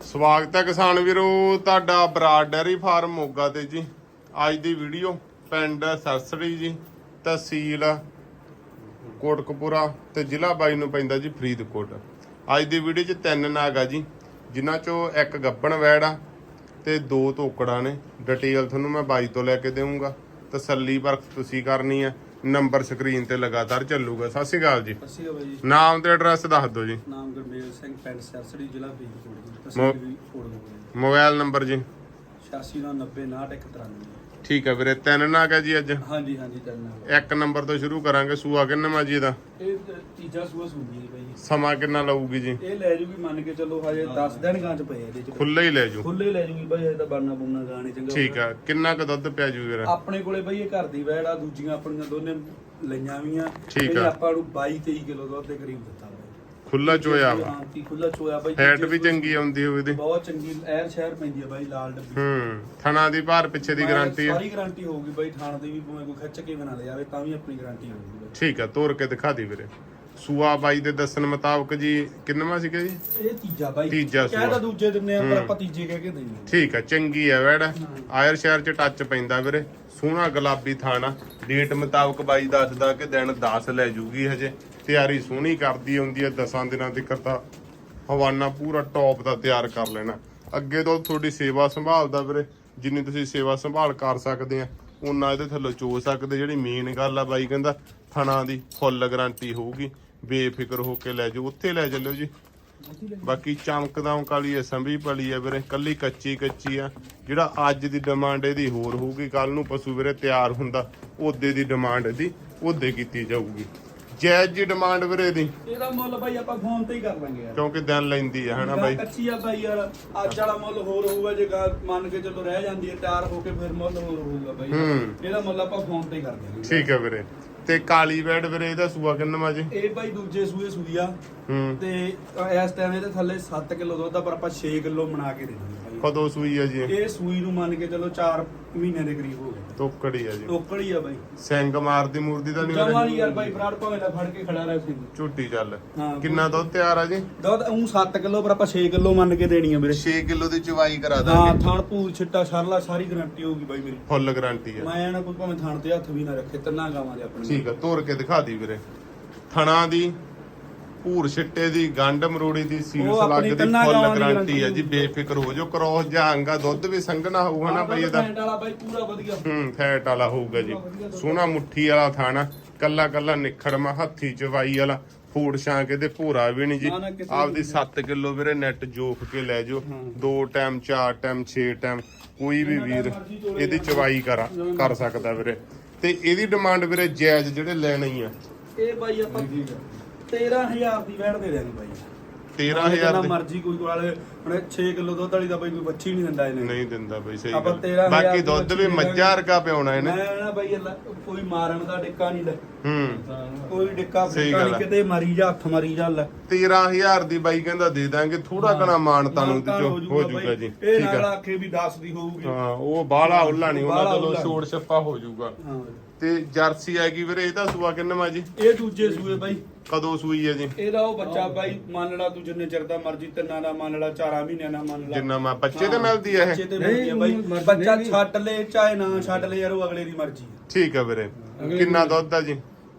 ਸਵਾਗਤ ਹੈ ਕਿਸਾਨ ਵੀਰੋ, ਤੁਹਾਡਾ ਬਰਾਡ ਡੈਰੀ ਫਾਰਮ ਮੋਗਾ ਤੇ ਜੀ। ਅੱਜ ਦੀ ਵੀਡੀਓ ਪਿੰਡ ਸਰਸੜੀ ਜੀ, ਤਹਿਸੀਲ ਕੋਟਕਪੂਰਾ ਤੇ ਜ਼ਿਲ੍ਹਾ ਬਾਈ ਨੂੰ ਪੈਂਦਾ ਜੀ ਫਰੀਦਕੋਟ। ਅੱਜ ਦੀ ਵੀਡੀਓ 'ਚ ਤਿੰਨ ਨਾਗ ਆ ਜੀ, ਜਿਨ੍ਹਾਂ 'ਚੋਂ ਇੱਕ ਗੱਬਣ ਵੈੜ ਆ ਤੇ ਦੋ ਤੋਕੜਾਂ ਨੇ। ਡਿਟੇਲ ਤੁਹਾਨੂੰ ਮੈਂ ਬਾਈ ਤੋਂ ਲੈ ਕੇ ਦੇਵਾਂਗਾ ਤਸੱਲੀ ਪਰਖ ਤੁਸੀਂ ਕਰਨੀ ਆ। ਨੰਬਰ ਸਕਰੀਨ ਤੇ ਲਗਾਤਾਰ ਚੱਲੂਗਾ। ਸਤਿ ਸ਼੍ਰੀ ਅਕਾਲ ਜੀ। ਅਸੀਂ ਬਾਈ ਜੀ। ਨਾਮ ਤੇ ਐਡਰੈਸ ਦੱਸ ਦਿਓ ਜੀ। ਨਾਮ ਗੁਰਮੇਲ ਸਿੰਘ ਪਿੰਡ ਸਰਸੜੀ ਜ਼ਿਲ੍ਹਾ ਫਰੀਦਕੋਟ ਮੋ- ਮੋਬਾਈਲ ਨੰਬਰ ਜੀ। 86909193 ਠੀਕ ਹੈ ਵੀਰੇ ਤਿੰਨ ਨਾਗ ਹੈ ਜੀ ਅੱਜ। ਹਾਂਜੀ ਹਾਂਜੀ ਤੈਨੂੰ ਇੱਕ ਨੰਬਰ ਤੋਂ ਸ਼ੁਰੂ ਕਰਾਂਗੇ। ਸੂਆ ਕਿੰਨਾ ਜੀ ਦਾ? ਇਹ ਤ- ਤੀਜਾ ਸੂਆ ਹੈ ਸਮਾਂ ਕਿੰਨਾ ਲਊਗੀ ਜੀ? ਇਹ ਲੈ ਜੂਗੀ ਮੰਨ ਕੇ ਚੱਲੋ ਹਜੇ 10 ਦਿਨ ਗਾਂ ਚ ਪਏ ਇਹਦੇ ਚ। ਖੁੱਲੇ ਹੀ ਲੈ ਜੂ। ਖੁੱਲੇ ਲੈ ਜੂਗੀ ਬਾਈ ਹਜੇ ਤਾਂ ਬਣਨਾ ਬੁਣਨਾ ਗਾਣੇ ਚੰਗਾ ਠੀਕ ਆ। ਕਿੰਨਾ ਕੁ ਦੁੱਧ ਪਿਆ ਜੂ ਵੀਰੇ ਆਪਣੇ ਕੋਲੇ ਬਾਈ ਇਹ ਘਰ ਦੀ ਵੈੜ ਆ ਦੂਜੀਆਂ ਆਪਣੀਆਂ ਦੋਨੇ ਲਈਆਂ ਵੀਆਂ ਠੀਕ ਆ। ਆਪਾਂ ਨੂੰ 22 23 ਕਿਲੋ ਦੁੱਧ ਦੇ ਕਰੀਬ ਦਿੱਤਾ ਖੁੱਲਾ ਚੋਇਆ ਵਾ। ਹਾਂ ਖੁੱਲਾ ਚੋਇਆ ਬਾਈ। ਫੈਟ ਦੂਜੇ ਵੀ ਚੰਗੀ ਆਉਂਦੀ ਹੋਵੇ ਦੀ ਬਹੁਤ ਚੰਗੀ ਐਰ ਸ਼ਹਿਰ ਪੈਂਦੀ ਆ ਬਾਈ ਲਾਲ ਡੱਬੀ। ਹੂੰ ਥਣਾ ਦੀ ਭਾਰ ਪਿੱਛੇ ਦੀ ਗਾਰੰਟੀ ਹੈ ਸਾਰੀ ਗਾਰੰਟੀ ਹੋਊਗੀ ਬਾਈ ਥਾਣ ਦੀ ਵੀ ਭਾਵੇਂ ਕੋਈ ਖਿੱਚ ਕੇ ਬਣਾ ਲਿਆਵੇ ਤਾਂ ਵੀ ਆਪਣੀ ਗਾਰੰਟੀ ਹੋਊਗੀ ਠੀਕ ਆ ਤੋਰ ਕੇ ਦਿਖਾ ਦੀ ਵੀਰੇ। ਸੂਆ ਬਾਈ ਦੇ ਦੱਸਣ ਮੁਤਾਬਕ ਜੀ ਕਿੰਨਵਾ ਸੀਗਾ ਜੀ? ਇਹ ਤੀਜਾ ਬਾਈ। ਤੀਜਾ ਸੂਆ। ਕਹਿੰਦਾ ਦੂਜੇ ਦਿੰਨੇ ਆ ਪਰ। ਆਪਾਂ ਤੀਜੇ ਕਹਿ ਕੇ ਦਿੰਨੇ ਠੀਕ ਆ ਚੰਗੀ ਆ ਵੈੜ। ਆਇਰ ਸ਼ਹਿਰ ਚ ਟੱਚ ਪੈਂਦਾ ਵੀਰੇ। ਸੋਹਣਾ ਗੁਲਾਬੀ ਥਾਣਾ। ਡੇਟ ਮੁਤਾਬਕ ਬਾਈ ਦੱਸਦਾ ਕਿ ਦਿਨ 10 ਲੈ ਜੂਗੀ ਹਜੇ। ਤਿਆਰੀ ਸੋਹਣੀ ਕਰਦੀ ਹੁੰਦੀ ਹੈ 10 ਦਿਨਾਂ ਤੱਕ ਤਾਂ ਹਵਾਨਾ ਪੂਰਾ ਟੌਪ ਦਾ ਤਿਆਰ ਕਰ ਲੈਣਾ। ਅੱਗੇ ਤੋਂ ਤੁਹਾਡੀ ਸੇਵਾ ਸੰਭਾਲਦਾ ਵੀਰੇ। ਜਿੰਨੀ ਤੁਸੀਂ ਸੇਵਾ ਸੰਭਾਲ ਕਰ ਸਕਦੇ ਆ ਉਹਨਾਂ ਇਹਦੇ ਥੱਲੇ ਚੋ ਸਕਦੇ। ਜਿਹੜੀ ਮੇਨ ਗੱਲ ਆ ਬਾਈ ਕਹਿੰਦਾ ਥਣਾ ਦੀ ਫੁੱਲ ਗਾਰੰਟੀ ਹੋਊਗੀ। ਬੇਫਿਕਰ ਹੋ ਕੇ ਲੈ ਜਾਓ ਉੱਥੇ ਲੈ ਚੱਲਿਓ ਜੀ। ਬਾਕੀ ਚਮਕਦਮ ਕਾਲੀ ਐ ਸੰਭੀ ਪਲੀ ਐ ਵੀਰੇ ਕੱਲੀ ਕੱਚੀ ਕੱਚੀ ਆ। ਜਿਹੜਾ ਅੱਜ ਦੀ ਡਿਮਾਂਡ ਇਹਦੀ ਹੋਰ ਹੋਊਗੀ ਕੱਲ ਨੂੰ ਪਸ਼ੂ ਵੀਰੇ ਤਿਆਰ ਹੁੰਦਾ ਉਹਦੇ ਦੀ ਡਿਮਾਂਡ ਇਹਦੀ ਉਹਦੇ ਕੀਤੀ ਜਾਊਗੀ। ਜਾਇਜ਼ ਜੀ ਡਿਮਾਂਡ ਵੀਰੇ ਦੀ ਇਹਦਾ ਮੁੱਲ ਬਾਈ ਆਪਾਂ ਫੋਨ ਤੇ ਹੀ ਕਰ ਲਾਂਗੇ ਯਾਰ। ਕਿਉਂਕਿ ਦਿਨ ਲੈਂਦੀ ਆ ਹਨਾ ਬਾਈ? ਕੱਚੀ ਆ ਬਾਈ ਯਾਰ ਅੱਜ ਵਾਲਾ ਮੁੱਲ ਹੋਰ ਹੋਊਗਾ ਜੇ ਗਾਂ ਮੰਨ ਕੇ ਚੱਲੋ ਰਹਿ ਜਾਂਦੀ ਹੈ ਤਿਆਰ ਹੋ ਕੇ ਫਿਰ ਮੁੱਲ ਹੋਰ ਹੋਊਗਾ ਬਾਈ। ਹੂੰ। ਇਹਦਾ ਮੁੱਲ ਆਪਾਂ ਫੋਨ ਤੇ ਹੀ ਕਰ ਦਿਆਂਗੇ ਠੀਕ ਆ ਵੀਰੇ। ਤੇ ਕਾਲੀ ਬੈਡ ਵੀਰੇ ਇਹਦਾ ਸੂਆ ਕਿੰਨਾ ਜੀ? ਇਹ ਬਾਈ ਦੂਜੇ ਸੂਏ ਸੂਈ ਆ। ਹੂੰ। ਤੇ ਇਸ ਟਾਈਮ ਇਹਦੇ ਥੱਲੇ 7 ਕਿਲੋ ਦੁੱਧ ਆ ਪਰ ਆਪਾਂ 6 ਕਿਲੋ ਬਣਾ ਕੇ ਦੇ ਬਾਈ ਕਦੋਂ ਸੂਈ ਆ ਜੀ? ਇਹ ਸੂਈ ਨੂੰ ਮੰਨ ਕੇ ਚੱਲੋ 4 ਮਹੀਨੇ ਦੇ ਕਰੀਬ ਹੋ ਗਏ। ਤੋਕੜੀ ਆ ਜੀ। ਟੋਕੜ ਹੀ ਆ ਬਾਈ। ਸਿੰਘ ਮਾਰਦੀ ਮੂਰਦੀ ਤਾਂ ਨਹੀਂ ਜਮਾ ਨਹੀਂ ਯਾਰ ਬਾਈ ਫਰਾਡ ਭਾਵੇਂ ਦਾ ਫੜ ਕੇ ਖੜਾ ਰਹਿ ਸੀ ਝੂਟੀ ਚੱਲ। ਹਾਂ। ਕਿੰਨਾ ਦੁੱਧ ਤਿਆਰ ਆ ਜੀ? ਦੁੱਧ ਉਹ 7 ਕਿਲੋ ਪਰ ਆਪਾਂ 6 ਕਿਲੋ ਮੰਨ ਕੇ ਦੇਣੀ ਆ ਵੀਰੇ। 6 ਕਿਲੋ ਦੀ ਚਵਾਈ ਕਰਾ ਹਾਂ ਦਾਂਗੇ ਥਾਣ ਭੂਰ ਛਿੱਟਾ ਸਰਲਾ ਸਾਰੀ ਗਾਰੰਟੀ ਹੋਊਗੀ ਬਾਈ ਮੇਰੀ। ਫੁੱਲ ਗਾਰੰਟੀ ਆ। ਮੈਂ ਨਾ ਕੋਈ ਭਾਵੇਂ ਥਾਣ ਤੇ ਹੱਥ ਵੀ ਨਾ ਰੱਖੇ ਤਿੰਨਾਂ ਗਾਵਾਂ ਦੇ ਆਪਣੇ ਠੀਕ ਆ ਤੋਰ ਕੇ ਦਿਖਾ ਦੀ ਵੀਰੇ। ਥਣਾ ਦੀ ਭੂਰ ਛਿੱਟੇ ਦੀ ਗੰਡ ਮਰੋੜੀ ਦੀ ਸੀਲ ਉਹ ਸਲੱਗ ਦੀ ਫੁੱਲ ਗਾਵਾਂ ਦੀ ਗਾਰੰਟੀ ਆ guarantee ਜੀ ਬੇਫਿਕਰ ਹੋ ਜਾਓ ਕ੍ਰੋਸ ਜਾਂਗਾ ਦੁੱਧ ਵੀ ਸੰਘਣਾ ਹੋਊਗਾ ਨਾ ਬਈ ਇਹਦਾ। ਫੈਂਟ ਵਾਲਾ ਬਾਈ ਪੂਰਾ ਵਧੀਆ। ਹੂੰ ਫੈਟ ਵਾਲਾ ਹੋਊਗਾ ਜੀ। ਸੋਹਣਾ ਮੁੱਠੀ ਵਾਲਾ ਥਾਣਾ ਕੱਲਾ ਕੱਲਾ ਨਿਖੜਮਾ ਹੱਥੀ ਚਵਾਈ ਵਾਲਾ ਫੂਡ ਛਾਂਕ ਇਹਦੇ ਭੂਰਾ ਵੀ ਨਹੀਂ ਜੀ। ਨਾ, ਨਾ, ਕਿਸੇ ਆਪਦੀ 7 ਕਿਲੋ ਵੀਰੇ ਨੈਟ ਜੋਖ ਕੇ ਲੈ ਜਾਓ। ਦੋ ਟਾਈਮ ਚਾਰ ਟਾਈਮ 6 ਟਾਈਮ ਕੋਈ ਵੀ ਵੀਰ ਇਹਦੀ ਚਵਾਈ ਕਰਾ ਕਰ ਸਕਦਾ ਵੀਰੇ। ਤੇ ਇਹਦੀ ਡਿਮਾਂਡ ਵੀਰੇ ਜਾਇਜ਼ ਜਿਹੜੇ ਲੈਣੇ ਹੀ ਆ। ਇਹ ਬਾਈ ਆਪਾਂ 13000 ਦੀ ਵੈਟ ਦੇ ਦੇਣੀ ਬਾਈ। 13000 ਜਿੰਨਾ ਦੇ। ਮਰਜ਼ੀ ਕੋਈ ਵਾਲੇ ਹੁਣ 6 ਕਿਲੋ ਦੁੱਧ ਵਾਲੀ ਦਾ ਬਾਈ ਕੋਈ ਬੱਚੀ ਨਹੀਂ ਦਿੰਦਾ ਇਹਨੇ। ਨਹੀਂ ਦਿੰਦਾ ਬਈ ਸਹੀ ਆਪਾਂ ਗੱਲ। 13,000 ਬਾਕੀ ਦੁੱਧ ਵੀ ਮੱਝਾਂ ਵਰਗਾ ਪਿਆਉਣਾ ਇਹਨੇ। ਮੈਂ ਨਾ ਬਾਈ ਅੱਲਾ ਕੋਈ ਮਾਰਨ ਦਾ ਡਿੱਕਾ ਨਹੀਂ ਲੈ। ਹੂੰ। ਕੋਈ ਡਿੱਕਾ ਸਹੀ ਫਿੱਕਾ ਗੱਲ ਨਹੀਂ ਆ। ਕਿਤੇ ਮਾਰੀ ਜਾ ਹੱਥ ਮਾਰੀ ਜਾ ਲੈ। 13000 ਦੀ ਬਾਈ ਕਹਿੰਦਾ ਦੇ ਦਾਂਗੇ ਥੋੜਾ ਕਣਾ ਮਾਨਤਾ ਨੂੰ ਮਾਨਤਾਨ ਹੋ ਜਾਊਗਾ ਬਾਈ। ਜੀ। ਇਹ ਠੀਕ ਨਾਲ ਆ ਆਖੇ ਵੀ 10 ਦੀ ਹੋਊਗੀ। ਹਾਂ ਉਹ ਬਾਹਲਾ ਉੱਲਾ ਨਹੀਂ ਹੁੰਦਾ ਬਾਹਲਾ ਉੱਲਾ। ਛੋੜ ਛੱਪਾ ਹੋ ਜਾਊਗਾ ਹਾਂ। ਤੇ ਜਰਸੀ ਆਏਗੀ ਵੀਰੇ ਇਹਦਾ ਸੂਆ ਕਿੰਨਾ ਜੀ? ਇਹ ਦੂਜੇ ਸੂਏ ਬਾਈ। ਕਦੋਂ ਸੂਈ ਹੈ ਜੀ? ਇਹਦਾ ਉਹ ਬੱਚਾ ਬਾਈ ਮੰਨ ਲਾ ਤੂੰ ਜਿੰਨੇ ਚਿਰ ਦਾ ਮਰਜ਼ੀ ਤਿੰਨਾਂ ਦਾ ਮੰਨ ਲਾ ਚਾਰਾਂ ਮਹੀਨਿਆਂ ਦਾ ਮੰਨ ਲਾ। ਜਿੰਨਾ ਮੈਂ ਬੱਚੇ ਤੇ ਮਿਲਦੀ ਹੈ ਬੱਚੇ ਇਹ ਤੇ ਮਿਲਦੀ ਆ ਬਾਈ। ਬੱਚਾ ਛੱਡ ਲੈ ਚਾਹੇ ਨਾ ਛੱਡ ਲੈ ਯਾਰ ਉਹ ਅਗਲੇ ਦੀ ਮਰਜ਼ੀ ਠੀਕ ਆ ਵੀਰੇ। ਕਿੰਨਾ ਦੁੱਧ ਆ ਜੀ?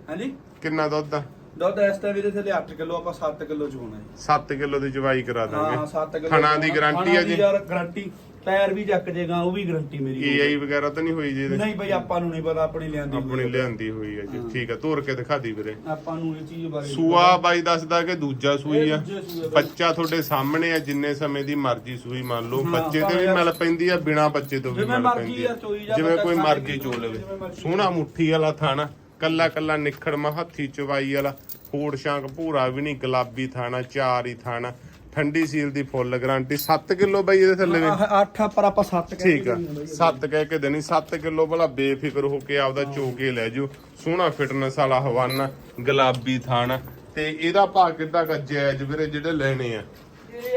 ਹਾਂਜੀ? ਕਿੰਨਾ ਦੁੱਧ ਆ? ਦੁੱਧ ਇਸ ਟਾਈਮ ਇਹਦੇ ਥੱਲੇ 8 ਕਿਲੋ ਆਪਾਂ 7 ਕਿਲੋ ਚੋਣਾ ਹੈ 7 ਕਿਲੋ ਦੀ ਚਵਾਈ ਕਰਾ ਹਾਂ ਦਾਂਗੇ 7 ਕਿਲੋ ਥਣਾ ਦੀ ਗਾਰੰਟੀ ਆ ਜੀ? ਯਾਰ ਗਾਰੰਟੀ। ਪੈਰ ਵੀ ਚੱਕ ਜੇਗਾ ਉਹ ਵੀ ਗਾਰੰਟੀ ਮੇਰੀ ਏਆਈ ਵਗੈਰਾ ਤਾਂ ਨਹੀਂ ਹੋਈ ਜੀ ਇਹਦੇ ਨਹੀਂ ਬਾਈ ਆਪਾਂ ਨੂੰ ਨਹੀਂ ਪਤਾ ਆਪਣੀ ਲਿਆਂਦੀ ਹੋਈ ਆਪਣੀ ਆ। ਲਿਆਂਦੀ ਹੋਈ ਹੈ ਜੀ। ਠੀਕ ਆ ਤੋਰ ਕੇ ਦਿਖਾ ਦੀ ਵੀਰੇ। ਆਪਾਂ ਨੂੰ ਇਹ ਚੀਜ਼ ਬਾਰੇ ਸੂਆ ਬਾਈ ਦੱਸਦਾ ਕਿ ਦੂਜਾ ਸੂਈ ਇਹ ਆ। ਦੂਜੇ ਸੂਏ ਬਾਈ। ਬੱਚਾ ਤੁਹਾਡੇ ਸਾਹਮਣੇ ਆ ਜਿੰਨੇ ਸਮੇਂ ਦੀ ਮਰਜ਼ੀ ਸੂਈ ਮੰਨ ਲਓ। ਹਾਂ, ਬੱਚੇ ਤੇ ਵੀ ਭਾਵੇਂ ਮਿਲ ਪੈਂਦੀ ਆ ਬਿਨਾ ਬੱਚੇ ਤੋਂ ਵੀ ਜਿਵੇਂ ਮਿਲ ਮਰਜ਼ੀ ਪੈਂਦੀ ਆ, ਆ ਚੋਈ ਜਾ, ਜਿਵੇਂ ਬੱਚਾ ਕੋਈ ਮਰਜ਼ੀ ਚੋ ਚੋ ਲਵੇ ਜਿਵੇਂ ਮਰਜ਼ੀ। ਸੋਹਣਾ ਮੁੱਠੀ ਵਾਲਾ ਥਾਣਾ ਕੱਲਾ ਕੱਲਾ ਨਿਖੜਮਾ ਹੱਥੀ ਚਵਾਈ ਵਾਲਾ ਫੋੜ ਸ਼ਾਂਕ ਭੂਰਾ ਵੀ ਨਹੀਂ ਗੁਲਾਬੀ ਥਾਣਾ ਚਾਰ ਹੀ ਥਾਣਾ। ਠੰਡੀ ਸੀਲ ਦੀ ਫੁੱਲ ਗਾਰੰਟੀ। 7 ਕਿਲੋ ਬਾਈ ਇਹਦੇ ਥੱਲੇ ਵੀ? ਆਹ 8 ਪਰ ਆਪਾਂ 7 ਠੀਕ ਆ। 7 ਕਹਿ ਕੇ ਦੇਣੀ। 7 ਕਿਲੋ ਭਲਾ ਬੇਫਿਕਰ ਹੋ ਕੇ ਆਪਦਾ ਚੋ ਕੇ ਲੈ ਜਾਓ। ਸੋਹਣਾ ਫਿਟਨੈਸ ਵਾਲਾ ਹਵਾਨਾ ਗੁਲਾਬੀ ਥਾਣਾ। ਤੇ ਇਹਦਾ ਭਾਅ ਕਿੱਦਾਂ ਕਾ ਜਾਇਜ਼ ਵੀਰੇ ਜਿਹੜੇ ਲੈਣੇ ਆ?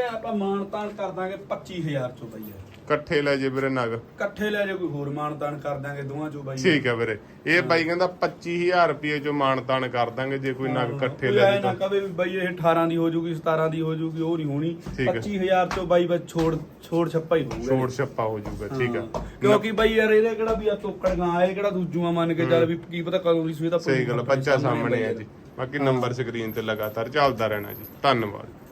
ਇਹ ਆਪਾਂ ਮਾਨ ਤਾਨ ਕਰ ਦਾਂਗੇ 25000 ਚੋਂ ਬਾਈ ਯਾਰ। ਇਕੱਠੇ ਲੈ ਜੇ ਵੀਰੇ ਨਗ। ਇਕੱਠੇ ਲੈ ਜੇ ਕੋਈ ਹੋਰ ਮਾਨ ਤਾਨ ਕਰ ਦਾਂਗੇ ਦੋਵਾਂ ਚੋਂ ਬਾਈ। ਠੀਕ ਹੈ ਵੀਰੇ। ਇਹ ਬਾਈ ਕਹਿੰਦਾ 25000 ਰੁਪਏ ਚੋਂ ਮਾਨਤਾਨ ਕਰ ਦਾਂਗੇ ਜੇ ਕੋਈ ਨਗ ਇਕੱਠੇ ਲੈ ਜੇ ਨਾ ਤਾਂ। ਕਵੇ ਵੀ ਬਾਈ ਇਹ 18 ਦੀ ਹੋ ਜੂਗੀ 17 ਦੀ ਹੋ ਜੂਗੀ ਉਹ ਨਹੀਂ ਹੋਣੀ। ਠੀਕ ਹੈ। 25000 ਚੋਂ ਬਾਈ ਬਸ ਛੋੜ ਛੋੜ ਛੱਪਾ ਹੀ ਹੋਊਗਾ ਛੋੜ ਛੱਪਾ ਹੋ ਜਾਊਗਾ ਠੀਕ ਹੈ। ਕਿਉਂਕਿ ਬਾਈ ਯਾਰ ਇਹਦੇ ਕਿਹੜਾ ਵੀ ਆ ਤੋਕੜ ਗਾਂ ਇਹ ਕਿਹੜਾ ਦੂਜੂਆਂ ਮੰਨ ਕੇ ਚੱਲ ਵੀ ਕੀ ਪਤਾ ਕਦੋਂ ਦੀ ਸੂਈ ਦਾ ਸਹੀ ਗੱਲ ਆ, ਬੱਚਾ ਸਾਹਮਣੇ ਹੈ ਜੀ। ਬਾਕੀ ਨੰਬਰ ਸਕਰੀਨ ਤੇ ਲਗਾਤਾਰ ਚੱਲਦਾ ਰਹਿਣਾ ਜੀ। ਧੰਨਵਾਦ।